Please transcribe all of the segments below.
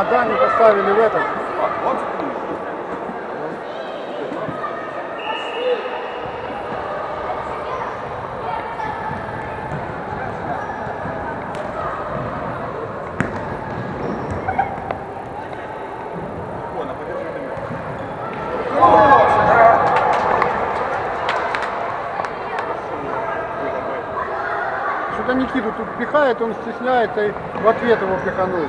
А, да, не поставили в этот. Что-то Никиту тут пихает, он стесняется и в ответ его пиханул.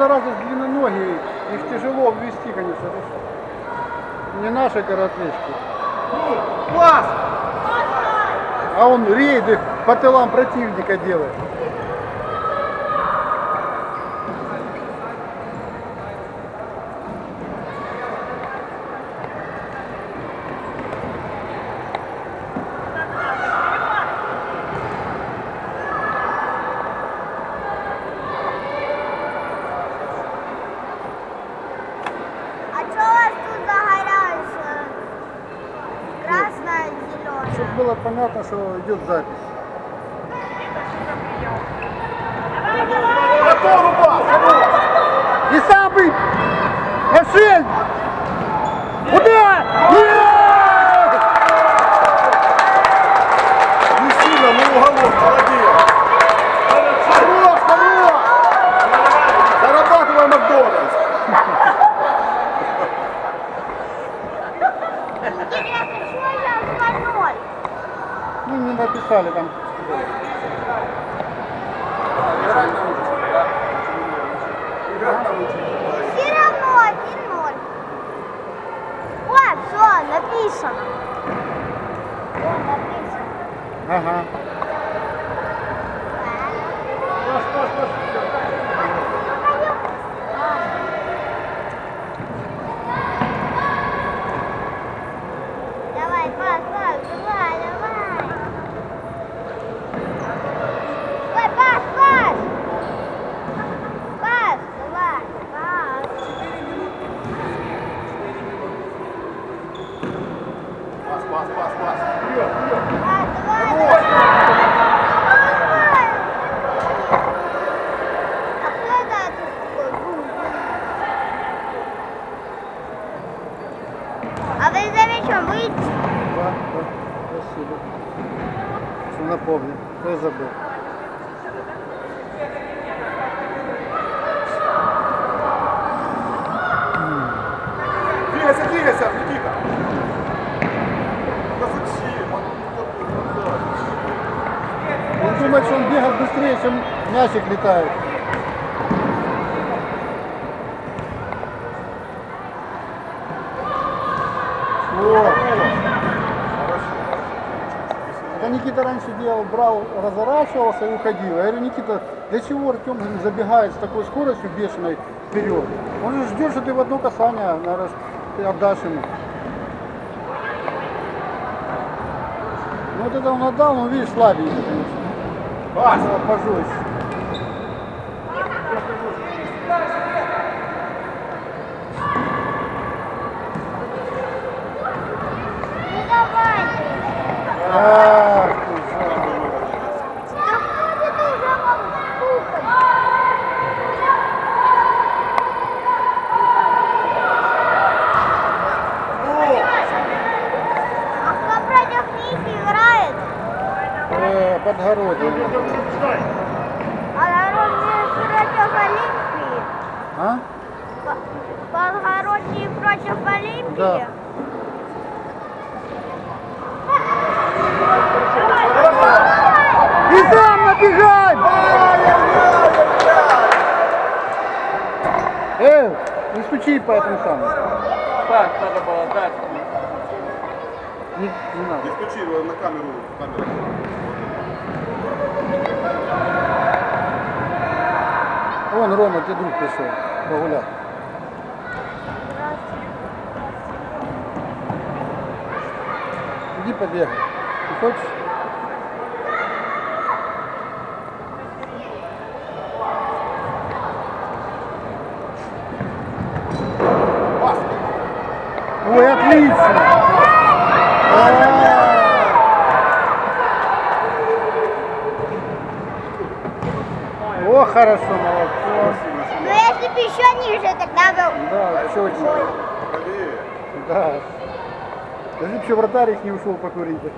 Зараза, длинноногие, их тяжело ввести, конечно. Не наши коротышки. Класс! А он рейды по тылам противника делает. А что у вас тут загоралось? Красное, Чтобы зеленое. Было понятно, что идет запись. И! Машин! Удар! Нет! Не сильно, но уголок, молодец! Хорош, хорош! Зарабатывай Макдональдс! Интересно, чего я 2-0? Ну, не написали там. Все равно 1-0. Вот, все, написано. Вот, написано. Ага. Давай, пас, пас, давай, давай. Ой, пас, пас. Пас, давай, пас. Пас, пас, пас, давай. Давай. А кто вы за мячом выйдете? Да, да. Спасибо. Что напомнил. Я забыл. Двигайся, двигайся, Никита! Да зачем? Он не Он бегает быстрее, чем мячик летает. О! Это Никита раньше делал, брал, разворачивался и уходил. Я говорю, Никита, для чего Артем забегает с такой скоростью бешеной вперед? Он же ждет, что ты в одно касание, наверное, ты отдашь ему. Ну вот это он отдал, ну видишь, слабенький, конечно. Пас! Ну, пожестче. Ну давайте. Ах, ты ж. Да хватит уже вам стукать. А кто против них играет? Э, Подгородник. Подгородные против Олимпии. А? П- Подгородные против Олимпии? Да. И сам набегай! Эй, не стучи по этому самому. Так, надо было дать. Не, не надо. Не включи его на камеру. камеру. Вон Рома, тебе друг пришел погулять. Иди побегай. Ты хочешь? Отлично! А. О, хорошо, молодец. Ну если бы еще ниже, тогда бы... Да, четенько. Правее. Да. Даже еще вратарь их не ушел покурить.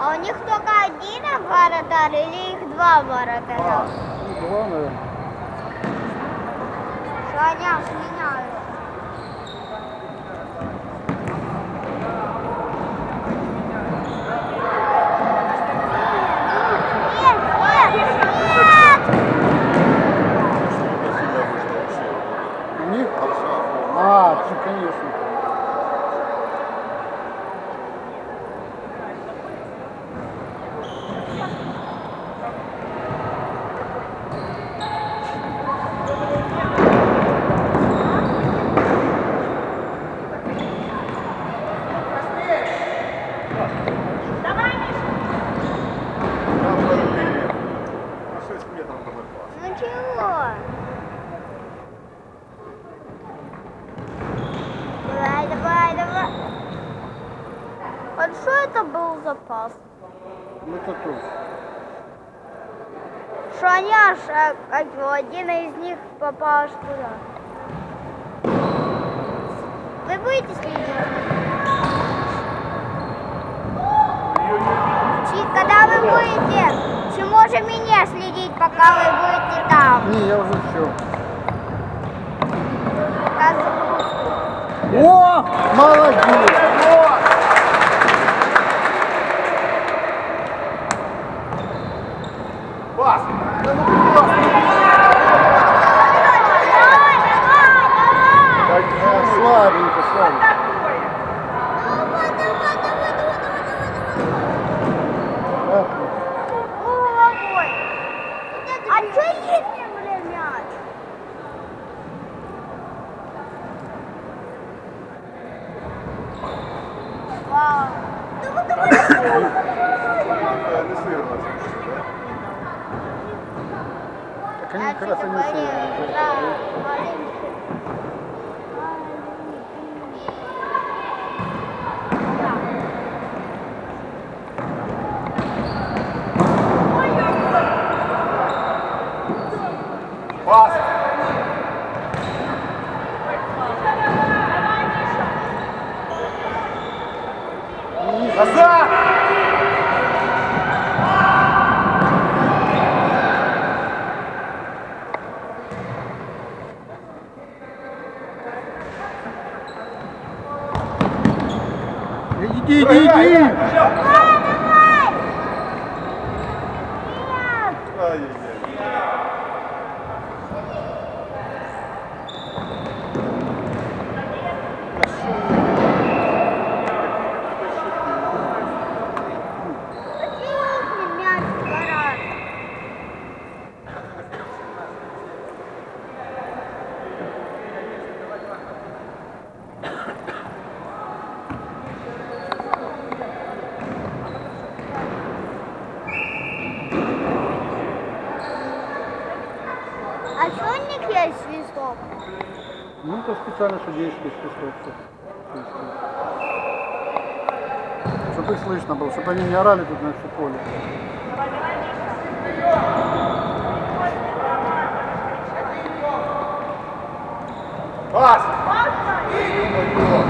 А у них только один вратарь или их два вратаря? Ну, два, наверное. Что они сменяют? Нет, нет, нет! У них? А, чё, конечно. Там правее. На 6 метров давай пас. Ну чего? Давай, давай, давай. Вот что это был за пас? Ну, тоже. Что они аж, его, один из них попал аж туда. Вы будете следить? Чи- Когда вы будете, чи може меня следить, пока вы будете там? Не, я уже все. О, молодец! Пас! Да ну пас! Давай, давай, давай! Так, э, слабенько, слабенько. Давай, давай, давай, давай, давай, давай. Отлично. Ой, А что если, блин, мяч? Вау. Давай, давай, давай. Э, Не сыгралось. Так они как А раз что они такое? сыграли, Да, да. маленький. Пас! Назад! Иди, иди, Играй, иди! играй! Давай, давай! Нет. Ай-яй-яй. Почему мяч в гараж? А что у них есть свисток? Ну, это судейский свисток. Чтобы их слышно было, чтобы они не орали тут на все поле. Пас! Ой-ой-ой!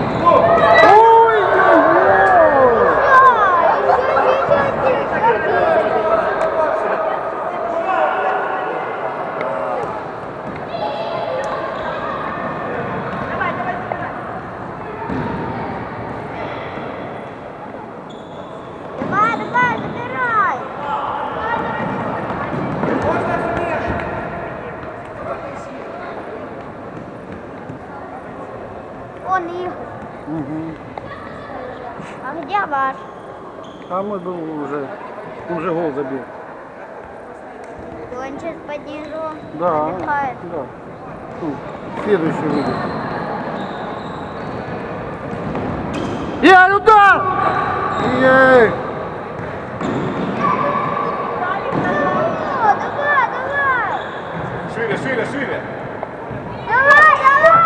Давай, давай, забирай. Он их. Мгм. А где ваш? А мы был уже, уже гол забил. Он сейчас под низу Да, отдыхает. да. Ну, следующий выйдет. Я удар! Ей! О, давай, давай. Шире, шире, шире! Давай, давай.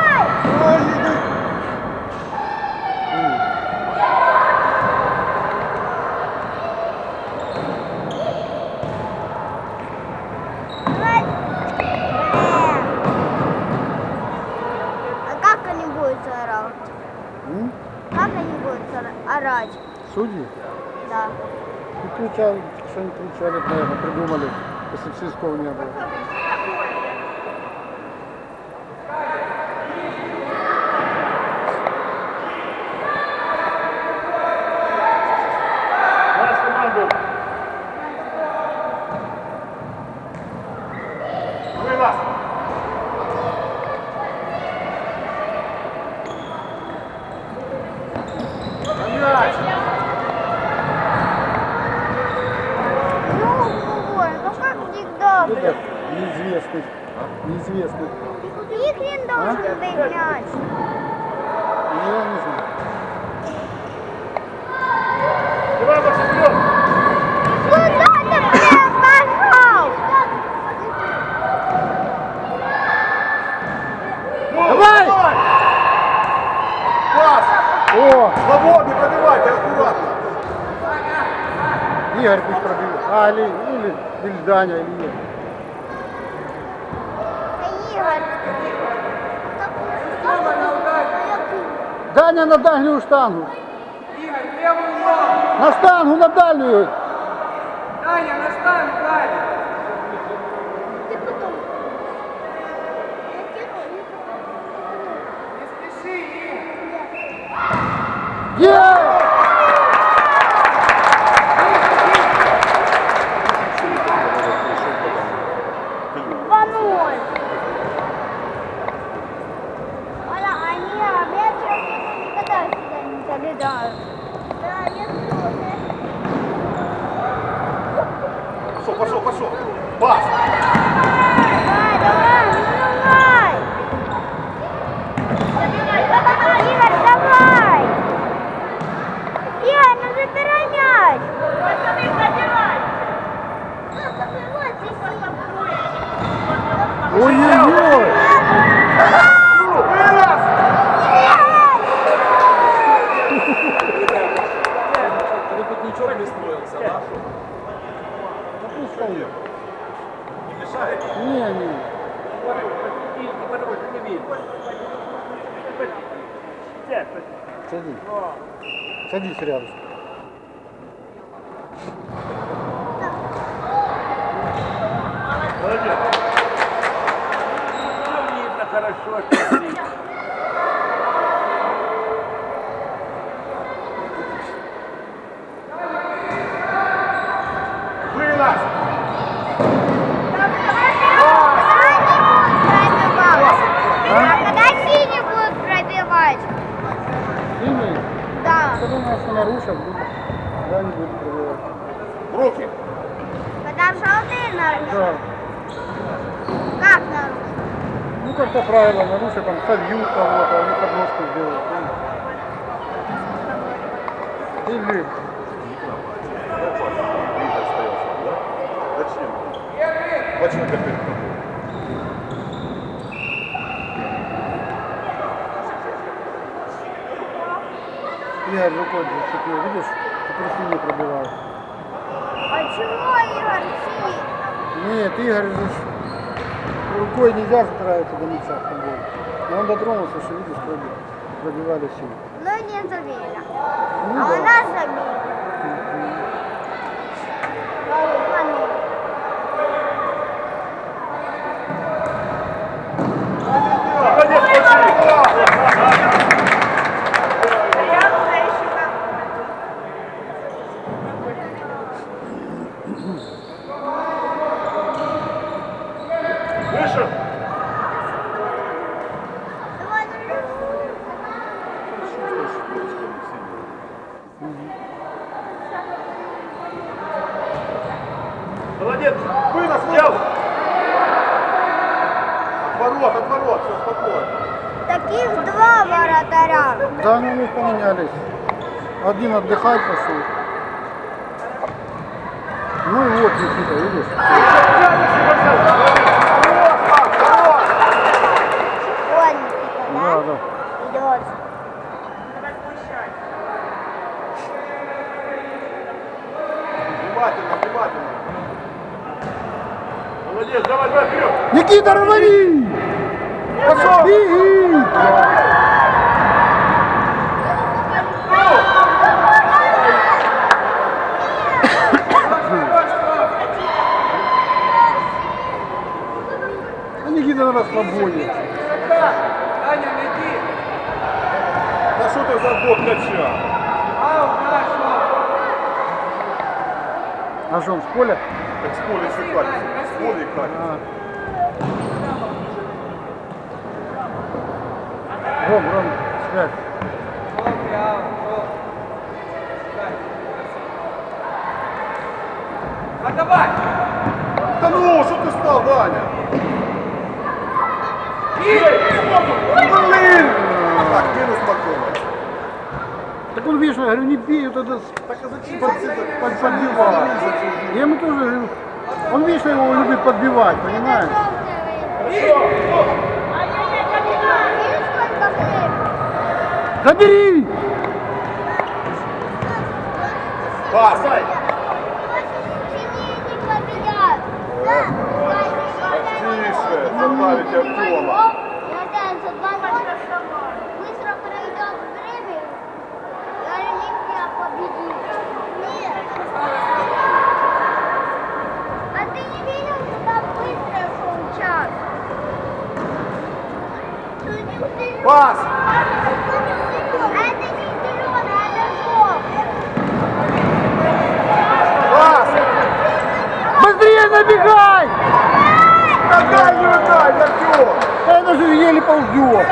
Судьи? Да. И кричали, что-нибудь кричали, наверное, придумали, если свистков не было. Нас команду. Вынос. На мяч. Ну, Егор, ну как всегда, Этот блин. неизвестный, неизвестный. Ихрин должен быть мяч. Я не знаю. Давай, Максим, вперед. Куда ты прям пошел? Давай! Пас. О, Свободный, пробивайте, аккуратно. Игорь пусть пробил. А, или, или, или Даня, Игорь. Игорь. Даня на дальнюю штангу. На штангу, на дальнюю. Даня, настань, Даня! Ты потом. Не спеши, Е! Два ноль. Оля, они опять сейчас никогда сюда не залетают. Да, я тоже. Пошел, пошел, пошел. Пас. Давай, давай, ну давай. Игорь, давай. Игорь, ну забирай мяч. Ой-ой-ой! Вынос. Ты тут ничего не строился, да? Да пусть стоит. Не, не. Садись. Садись рядом. Молодец. Видно хорошо, что ты. Вынос. А когда синий будут пробивать? Синий. Да. Когда нас нарушат, будет. Да, не будет пробивать. В руки. Когда желтые нарушат. Да. Как нарушат? Ну, как-то правило нарушат, там, собьют кого-то, они подножку сделают. ну. Или Зачем? Почему теперь? Игорь рукой зацепил, видишь? Теперь синий пробивает. А чего Игорь синий? Нет, Игорь ж рукой нельзя затирается до мяча в футболе. Но он дотронулся, что видишь, пробил. Пробивали синий. Ну не забили. Ну, А да. нас забили. Два ноль. Молодец, Максим. Выше. Два нуля. Молодец. Вынос, взял. Отворот, отворот, все спокойно. Таких два вратаря. Да, ну, мы поменялись. Один отдыхать пошел. Ну и вот, Никита, видишь? Да? да. Идет. Внимательно, внимательно. Никита, рвани! Пошел! Беги! А Никита на нас погонит. Аня, лети! Да что ты за бок качал? Ау, хорошо! Ножом с поля? Так с поля сыпались катится. А. Ром, Ром, связь. Добре, ау, що? А давай! Да ну, что ты стал, Даня? Блин! Так, минус Макдональдс. Так он, видишь, я говорю, не бей, вот это Так а зачем под, под- подбивать. Я ему тоже говорю, он, видишь, его любит подбивать, понимаешь? Видишь, сколько времени? Забери! Пас! Тише, заставить Артема. Быстро пройдет время, и Олимпия победит. Нет. А ты не видел, как быстро шел час? Судил ты Пас! А это не зеленый, а это желтый. Пас! Быстрее набегай! Какая не выдай, Артем! Это же еле ползет.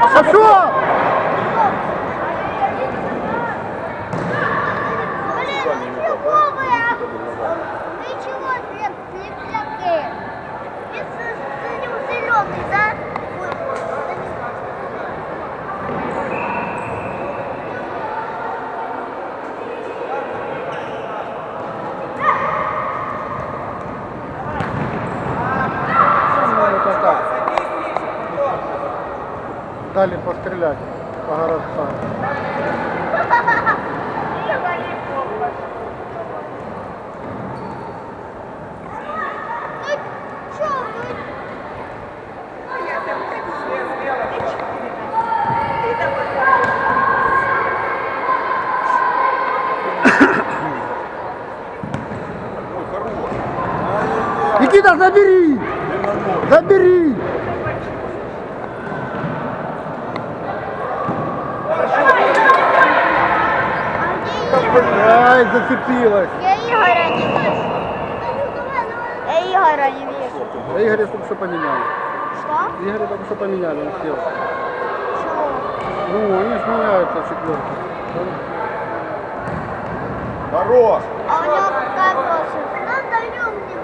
Пошел! Вот так. Дали пострелять по городцам. Ой, хорош. Никита, забери! Забери! Ай, зацепилась. Я Игоря не вижу. Я Игоря не вижу. А Игоря только что поменяли. Что? Игоря только что поменяли, он сел. Чего? Ну, они же меняются четверки. Хорош! А у него какая?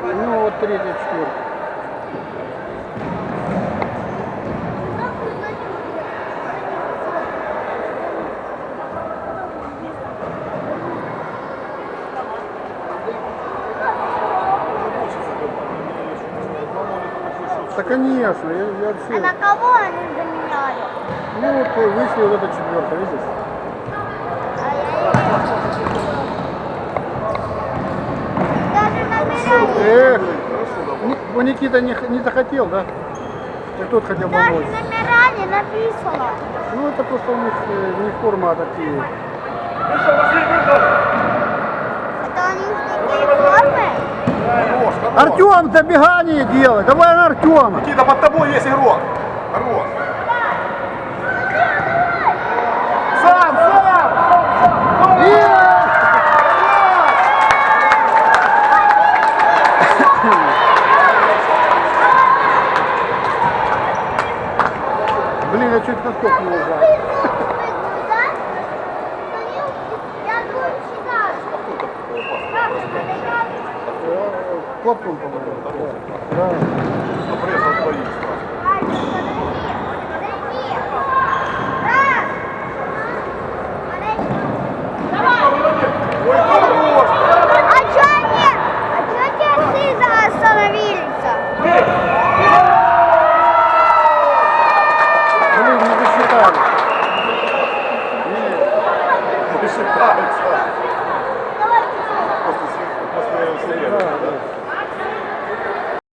Ну. Ну, вот третья, четвертая. Да, конечно, я, я А вообще... на кого они заменяли? Ну, вот э, вышли вот эта четверка, видишь? А. Даже Эх, Ни- ну, Никита не, не захотел, да? Так тот хотел Даже помочь. номера не написано. Ну, это просто у них э, не форма, а такие. Это у них такие формы? Хорош, хорош! Артем, забегание делай, давай на Артема. Никита, под тобой есть игрок! Хорош! Сам, сам! Блин, я чуть на скок не. 5分と思うので、うん、これは相当いいですか